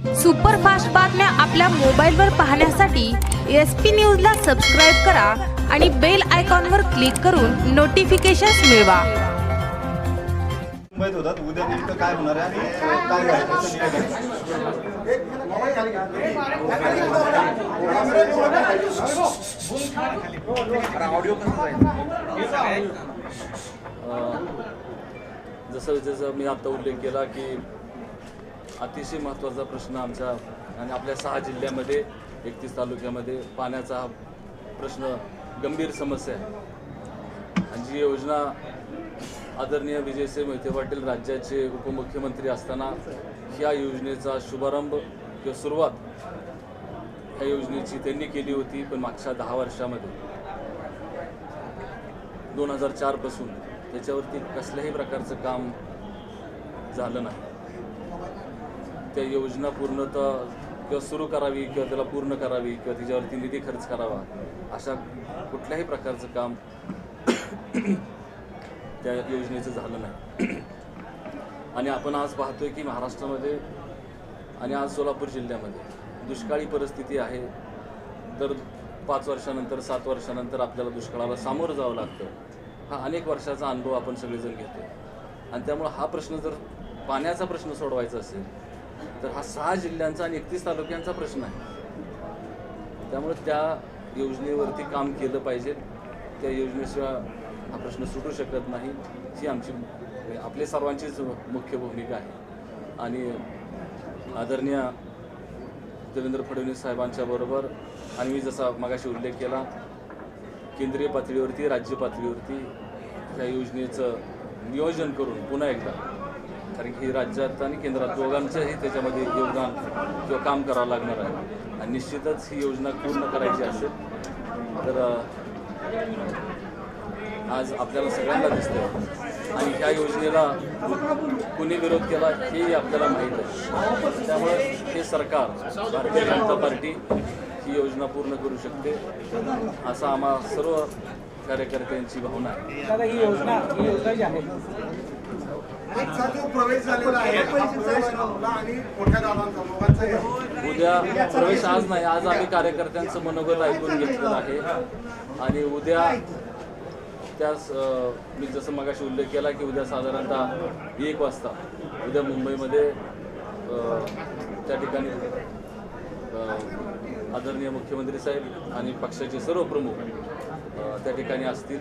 Superfast बातम्या आपल्या मोबाईलवर पाहण्यासाठी एस पी न्यूजला सबस्क्राईब करा आणि बेल आयकॉनवर क्लिक करून नोटिफिकेशन्स मिळवा. मुंबईत होतात. उद्या नेमकं काय होणार आहे आणि अं, काय आहे? त्याचं निवेदन जसं जसं मी आता उल्लेख केला की अतिशय महत्त्वाचा प्रश्न आमच्या आणि आपल्या सहा जिल्ह्यामध्ये एकतीस तालुक्यामध्ये पाण्याचा हा प्रश्न गंभीर समस्या आहे. आणि जी योजना आदरणीय विजयसिंह मोहिते पाटील राज्याचे उपमुख्यमंत्री असताना ह्या योजनेचा शुभारंभ किंवा सुरुवात ह्या योजनेची त्यांनी केली होती पण मागच्या दहा वर्षामध्ये. दोन हजार चारपासून त्याच्यावरती कसल्याही प्रकारचं काम झालं नाही. त्या योजना पूर्णतः किंवा सुरू करावी किंवा त्याला पूर्ण करावी किंवा त्याच्यावरती निधी खर्च करावा अशा कुठल्याही प्रकारचं काम त्या योजनेचं झालं नाही. आणि आपण आज पाहतोय की महाराष्ट्रामध्ये आणि आज सोलापूर जिल्ह्यामध्ये दुष्काळी परिस्थिती आहे. तर पाच वर्षानंतर सात वर्षानंतर आपल्याला दुष्काळाला सामोरं जावं लागतं. हा अनेक वर्षाचा अनुभव आपण सगळेजण घेतो आणि त्यामुळं हा प्रश्न जर पाण्याचा प्रश्न सोडवायचा असेल तर हा सहा जिल्ह्यांचा आणि एकतीस तालुक्यांचा प्रश्न आहे. त्यामुळे त्या योजनेवरती काम केलं पाहिजे. त्या योजनेशिवाय हा प्रश्न सुटू शकत नाही. ही आमची आपले सर्वांचीच मुख्य भूमिका आहे. आणि आदरणीय देवेंद्र फडणवीस साहेबांच्या बरोबर आणि मी जसा मगाशी उल्लेख केला केंद्रीय पातळीवरती राज्य पातळीवरती त्या योजनेचं नियोजन करून पुन्हा एकदा कारण की राज्यात आणि केंद्रात दोघांचंही त्याच्यामध्ये योगदान किंवा काम करावं लागणार आहे. आणि निश्चितच ही योजना पूर्ण करायची असेल तर आज आपल्याला सगळ्यांना दिसतंय. आणि ह्या योजनेला कुणी विरोध केला हेही आपल्याला माहीत आहे. त्यामुळे हे सरकार भारतीय जनता पार्टी ही योजना पूर्ण करू शकते असा आम्हा सर्व कार्यकर्त्यांची भावना आहे. ही योजना ही योजना जी आहे आजचा जो प्रवेश झालेला आहे. हा प्रवेश नवला आणि मोठ्या दादांचा दोघांचा आहे. उद्या प्रवेश आज नाही आज आम्ही कार्यकर्त्यांचं मनोगत ऐकून घेतलेलं आहे. आणि उद्या त्याच अं, मी जसं मगाशी उल्लेख केला की उद्या साधारणतः एक वाजता उद्या मुंबईमध्ये अं, त्या ठिकाणी अं, आदरणीय मुख्यमंत्री साहेब आणि पक्षाचे सर्व प्रमुख अं, त्या ठिकाणी असतील.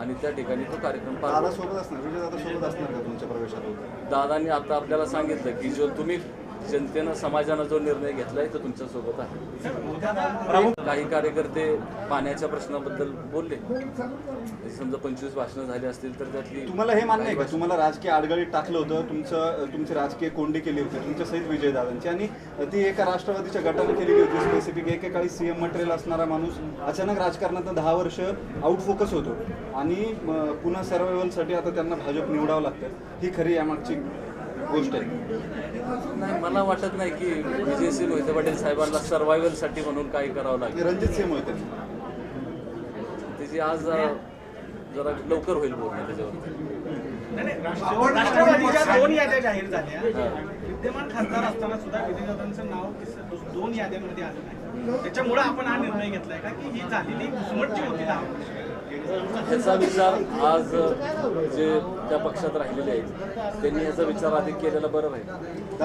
आणि त्या ठिकाणी तो कार्यक्रम पार दादा. सोबत असणार विजय दादा सोबत असणार का तुमच्या प्रवेशात दादांनी आता आपल्याला सांगितलं की जो तुम्ही जनतेनं समाजानं जो निर्णय घेतलाय तो तुमच्यासोबत आहे काही कार्यकर्ते पाण्याच्या प्रश्नाबद्दल बोलले. समजा पंचवीस भाषणं झाली असतील तर त्यातली तुम्हाला हे मान्य आहे का? तुम्हाला राजकीय आडगळीत टाकलं होतं तुमचं तुमची राजकीय कोंडी केली होती तुमच्या सहित विजय दादांची. आणि ती एका राष्ट्रवादीच्या गटाने केलेली होती स्पेसिफिक एकेकाळी सीएम मटेरियल असणारा माणूस. अचानक राजकारणात दहा वर्ष आउट फोकस होतो. आणि पुन्हा सर्वायवलसाठी आता त्यांना भाजप निवडावं लागतं ही खरी यामागची गोष्ट आहे. नाही मला वाटत नाही की विजयसिंह मोहिते पाटील साहेबांना सर्व्हायवलसाठी म्हणून काही करावं लागेल. रणजित सिंह मोहिते त्याची आज जरा लवकर होईल बोलणं त्याच्यावर. राष्ट्रवादीच्या दोन याद्या जाहीर झाल्या. विद्यमान खासदार असताना सुद्धा विजयदादांचं नाव दोन याद्यांमध्ये आलं नाही. त्याच्यामुळे आपण हा निर्णय घेतलाय का की ही झालेली घुसमट जी होती दहा ह्याचा विचार आज जे त्या पक्षात राहिलेले आहेत त्यांनी याचा विचार अधिक केलेला बरं आहे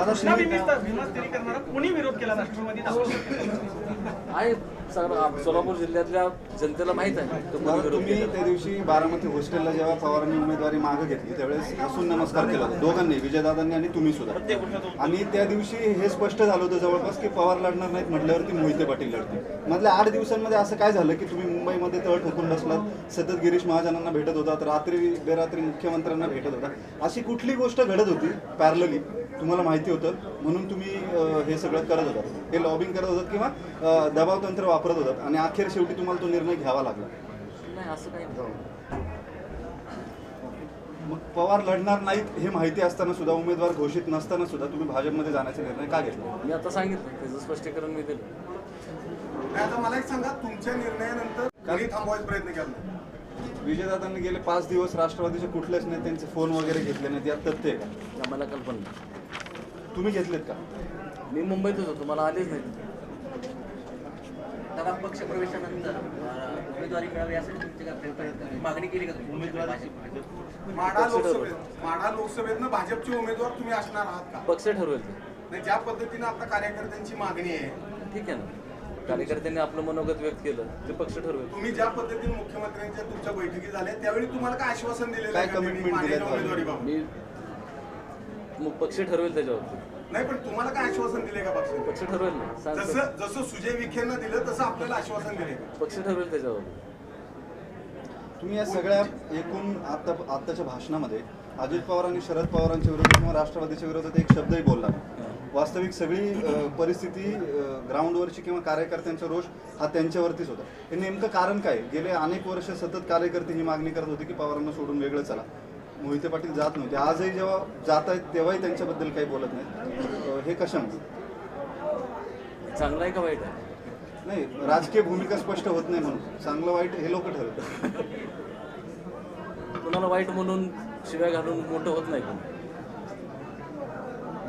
सोलापूर जिल्ह्यातल्या जनतेला माहीत आहे तुम्ही. त्या दिवशी बारामती हॉस्टेलला जेव्हा पवारांनी उमेदवारी मागे घेतली त्यावेळेस हसून नमस्कार केला होता. दोघांनी विजयदादांनी आणि तुम्ही सुद्धा. आणि त्या दिवशी हे स्पष्ट झालं होतं जवळपास की पवार लढणार नाहीत म्हटल्यावरती मोहिते पाटील लढतील. मधल्या आठ दिवसांमध्ये असं काय झालं की तुम्ही मुंबईमध्ये तळ ठोकून बसलात सतत गिरीश महाजनांना भेटत होतात रात्री बेरात्री मुख्यमंत्र्यांना भेटत होता. अशी कुठली गोष्ट घडत होती पॅरलली तुम्हाला माहिती होतं म्हणून तुम्ही हे सगळं करत होतात. हे लॉबिंग करत होतात किंवा अं, दबाव तंत्र वापरत होतात. आणि अखेर शेवटी तुम्हाला तो निर्णय घ्यावा लागला. नाही असं काही नाही. मग पवार लढणार नाहीत हे माहिती असताना सुद्धा उमेदवार घोषित नसताना सुद्धा तुम्ही भाजपमध्ये जाण्याचा निर्णय का घेतला? मी आता सांगितलं त्याचं स्पष्टीकरण मी दिलं. आता मला एक सांगा तुमच्या निर्णयानंतर काही थांबवायचा प्रयत्न केला. विजयदादांनी गेले पाच दिवस राष्ट्रवादीचे कुठल्याच नेत्यांचे फोन वगैरे घेतले नाहीत. यात तथ्य आहे का? आम्हाला कल्पना नाही. तुम्ही घेतलेत का? मी मुंबईतच होतो. मला आलेच नाही दादा पक्ष प्रवेशानंतर अं, उमेदवारी मिळावी यासाठी तुमची काय प्रयत्न मागणी केली का तुम्ही? माढा लोकसभेत माढा लोकसभेतनं भाजपचे उमेदवार तुम्ही असणार आहात का? पक्ष ठरवेल ते. नाही ज्या पद्धतीनं आता कार्यकर्त्यांची मागणी आहे. ठीक आहे ना. कार्यकर्त्यांनी आपलं मनोगत व्यक्त केलं ते पक्ष ठरवेल. तुम्ही ज्या पद्धतीने मुख्यमंत्र्यांच्या तुमच्या बैठकी झाल्या त्यावेळी तुम्हाला काय आश्वासन दिलेलं काय आहे का त्यांनी commitment दिलेत मानेच्या उमेदवारीबाबत मी मग पक्ष ठरवेल त्याच्यावरती नाही पण तुम्हाला काय आश्वासन दिले का पक्षाने पक्ष ठरवेल ना सांगतो. जसं जसं सुजय विखेंना दिलं तसं आपल्याला आश्वासन दिले का? पक्ष ठरवेल त्याच्यावर. तुम्ही या सगळ्या एकूण आता आत्ताच्या भाषणामध्ये अजित पवार आणि शरद पवारांच्या विरोधात किंवा राष्ट्रवादीच्या विरोधात एक शब्दही बोलला नाही. वास्तविक सगळी परिस्थिती ग्राउंडवरची किंवा कार्यकर्त्यांचा रोष हा त्यांच्यावरतीच होता. हे नेमकं कारण काय? गेले अनेक वर्ष सतत कार्यकर्ते ही मागणी करत होते की पवारांना सोडून वेगळं चला. मोहिते पाटील जात नव्हते. आजही जेव्हा जात आहेत तेव्हाही त्यांच्याबद्दल काही बोलत नाहीत. अ, हे कशामुळे चांगलं आहे का वाईट आहे? नाही राजकीय भूमिका स्पष्ट होत नाही म्हणून. चांगलं वाईट हे लोक ठरवतात. कुणाला वाईट म्हणून शिव्या घालून मोठं होत नाही कोणी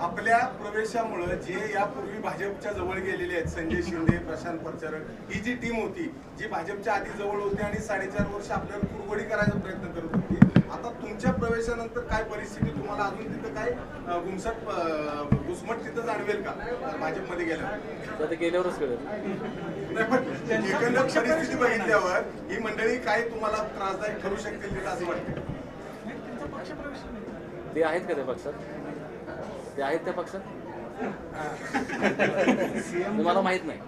आपल्या प्रवेशामुळे जे यापूर्वी भाजपच्या जवळ गेलेले आहेत संजय शिंदे प्रशांत परचारक ही जी टीम होती जी भाजपच्या आधी जवळ होती आणि साडेचार वर्ष आपल्याला कुरगोडी करायचा प्रयत्न करत होती. आता तुमच्या प्रवेशानंतर काय परिस्थिती तुम्हाला अजून तिथं काय अं, घुसमट तिथं जाणवेल का भाजपमध्ये गेल्यावर? ते गेल्यावरच कळेल. नाही पण एकंदर परिस्थिती बघितल्यावर ही मंडळी काय तुम्हाला त्रासदायक ठरू शकतील तिथं असं वाटतं? नाही. ते आहेत का त्या पक्षात? ते आहेत त्या पक्षात? ते मला माहीत नाही.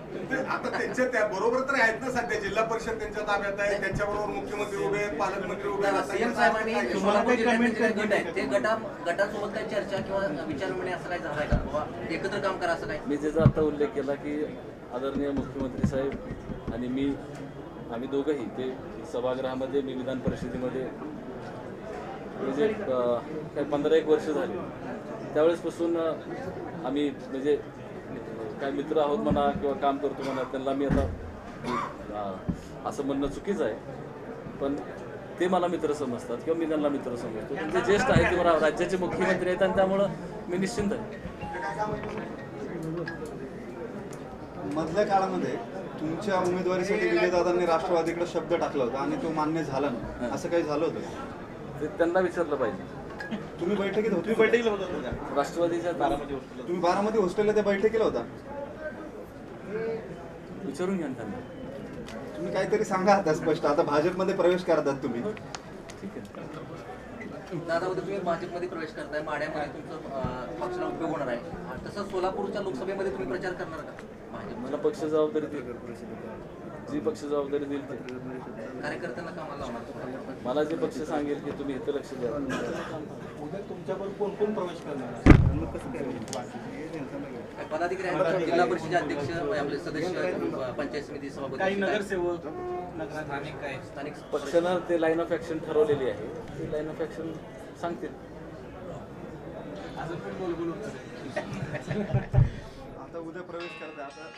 आता त्यांच्या त्या बरोबर तर आहेत ना सध्या जिल्हा परिषद त्यांच्या ताब्यात आहे त्यांच्याबरोबर मुख्यमंत्री उभे आहेत पालकमंत्री उभे आहेत सीएम साहेबांनी? सोलापूर जिल्ह्यातले जे गट आहेत? ते गटा गटांसोबत काही चर्चा किंवा विचारविणी असं काही झालंय का? बाबा एकत्र काम करा असं काही. मी ज्याचा आता उल्लेख केला की आदरणीय मुख्यमंत्री साहेब आणि मी आम्ही दोघंही ते सभागृहामध्ये मी विधान परिषदेमध्ये म्हणजे काय पंधरा एक वर्ष झाली. त्यावेळेसपासून आम्ही म्हणजे काय मित्र आहोत म्हणा किंवा काम करतो म्हणा त्यांना मी आता असं म्हणणं चुकीचं आहे. पण ते मला मित्र समजतात किंवा मी त्यांना मित्र समजतो. त्यांचे ज्येष्ठ आहेत मला राज्याचे मुख्यमंत्री आहेत आणि त्यामुळं मी निश्चिंत आहे. मधल्या काळामध्ये तुमच्या उमेदवारीसाठी विजयदादांनी राष्ट्रवादीकडे शब्द टाकला होता आणि तो मान्य झाला नाही. असं काही झालं होतं? ते त्यांना विचारलं पाहिजे. तुम्ही बैठकीत होते तुम्ही बैठकीला होता राष्ट्रवादीच्या बारामध्ये तुम्ही बारामती हॉस्टेलला त्या बैठकीला होता. विचारून घ्या त्यांना. तुम्ही काहीतरी सांगा आता स्पष्ट. आता भाजपमध्ये प्रवेश करतात तुम्ही. ठीक आहे. दादा उद्या तुम्ही भाजपमध्ये प्रवेश करताय. माड्यामध्ये तुमचं पक्षाला उपयोग होणार आहे. तसं सोलापूरच्या लोकसभेमध्ये तुम्ही प्रचार करणार का? भाजप मला पक्ष जबाबदारी देईल जी पक्ष जबाबदारी देईल ते. कार्यकर्त्यांना कामाला लावणार सोलापूरमध्ये? मला जे पक्ष सांगेल की तुम्ही इथं लक्ष द्या. काय पदाधिकारी आहेत? जिल्हा परिषदेचे अध्यक्ष आपले सदस्य अं, पंचायत समिती सभापती काही काय? नगरसेवक नगराध्यक्ष. काय स्थानिक पक्षानं ते लाईन ऑफ ऍक्शन ठरवलेली आहे. ती लाईन ऑफ ऍक्शन सांगतील. अजून पण बोलबोल होतं उद्या प्रवेश करता आता